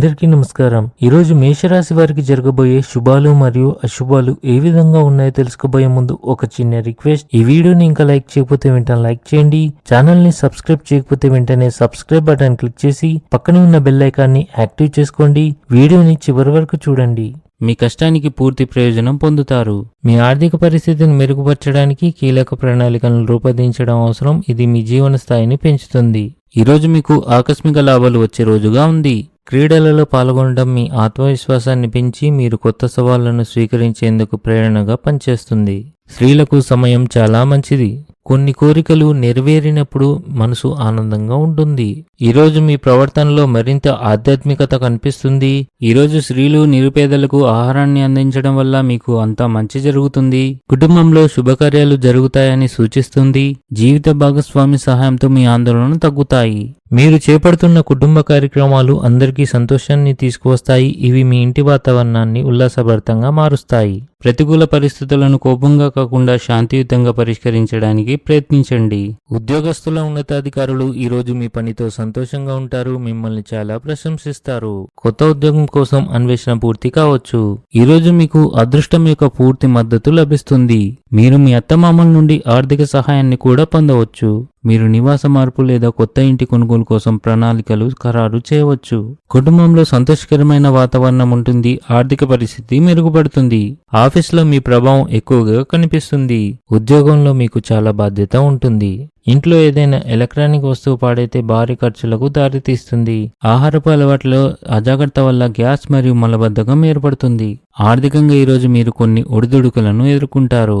అందరికీ నమస్కారం. ఈరోజు మేషరాశి వారికి జరగబోయే శుభాలు మరియు అశుభాలు ఏ విధంగా ఉన్నాయో తెలుసుకోబోయే ముందు ఒక చిన్న రిక్వెస్ట్. ఈ వీడియోని ఇంకా లైక్ చేయకపోతే వెంటనే లైక్ చేయండి. ఛానల్ని సబ్స్క్రైబ్ చేయకపోతే వెంటనే సబ్స్క్రైబ్ బటన్ క్లిక్ చేసి పక్కనే ఉన్న బెల్ ఐకాన్ని యాక్టివ్ చేసుకోండి. వీడియోని చివరి వరకు చూడండి. మీ కష్టానికి పూర్తి ప్రయోజనం పొందుతారు. మీ ఆర్థిక పరిస్థితిని మెరుగుపరచడానికి కీలక ప్రణాళికలను రూపొందించడం అవసరం. ఇది మీ జీవన స్థాయిని పెంచుతుంది. ఈరోజు మీకు ఆకస్మిక లాభాలు వచ్చే రోజుగా ఉంది. క్రీడలలో పాల్గొనడం మీ ఆత్మవిశ్వాసాన్ని పెంచి మీరు కొత్త సవాళ్ళను స్వీకరించేందుకు ప్రేరణగా పనిచేస్తుంది. స్త్రీలకు సమయం చాలా మంచిది. కొన్ని కోరికలు నెరవేరినప్పుడు మనసు ఆనందంగా ఉంటుంది. ఈరోజు మీ ప్రవర్తనలో మరింత ఆధ్యాత్మికత కనిపిస్తుంది. ఈరోజు స్త్రీలు నిరుపేదలకు ఆహారాన్ని అందించడం వల్ల మీకు అంతా మంచి జరుగుతుంది. కుటుంబంలో శుభకార్యాలు జరుగుతాయని సూచిస్తుంది. జీవిత భాగస్వామి సహాయంతో మీ ఆందోళన తగ్గుతాయి. మీరు చేపడుతున్న కుటుంబ కార్యక్రమాలు అందరికీ సంతోషాన్ని తీసుకువస్తాయి. ఇవి మీ ఇంటి వాతావరణాన్ని ఉల్లాసభరితంగా మారుస్తాయి. ప్రతికూల పరిస్థితులను కోపంగా కాకుండా శాంతియుతంగా పరిష్కరించడానికి ప్రయత్నించండి. ఉద్యోగస్తుల ఉన్నతాధికారులు ఈ రోజు మీ పనితో సంతోషంగా ఉంటారు. మిమ్మల్ని చాలా ప్రశంసిస్తారు. కొత్త ఉద్యోగం కోసం అన్వేషణ పూర్తి కావచ్చు. ఈ రోజు మీకు అదృష్టం యొక్క పూర్తి మద్దతు లభిస్తుంది. మీరు మీ అత్తమామల నుండి ఆర్థిక సహాయాన్ని కూడా పొందవచ్చు. మీరు నివాస మార్పు లేదా కొత్త ఇంటి కొనుగోలు కోసం ప్రణాళికలు ఖరారు చేయవచ్చు. కుటుంబంలో సంతోషకరమైన వాతావరణం ఉంటుంది ఆర్థిక పరిస్థితి మెరుగుపడుతుంది. ఆఫీస్లో మీ ప్రభావం ఎక్కువగా కనిపిస్తుంది. ఉద్యోగంలో మీకు చాలా బాధ్యత ఉంటుంది. ఇంట్లో ఏదైనా ఎలక్ట్రానిక్ వస్తువు పాడైతే భారీ ఖర్చులకు దారితీస్తుంది. ఆహారపు అలవాట్లో అజాగ్రత్త వల్ల గ్యాస్ మరియు మలబద్ధకం ఏర్పడుతుంది. ఆర్థికంగా ఈరోజు మీరు కొన్ని ఒడిదుడుకులను ఎదుర్కొంటారు.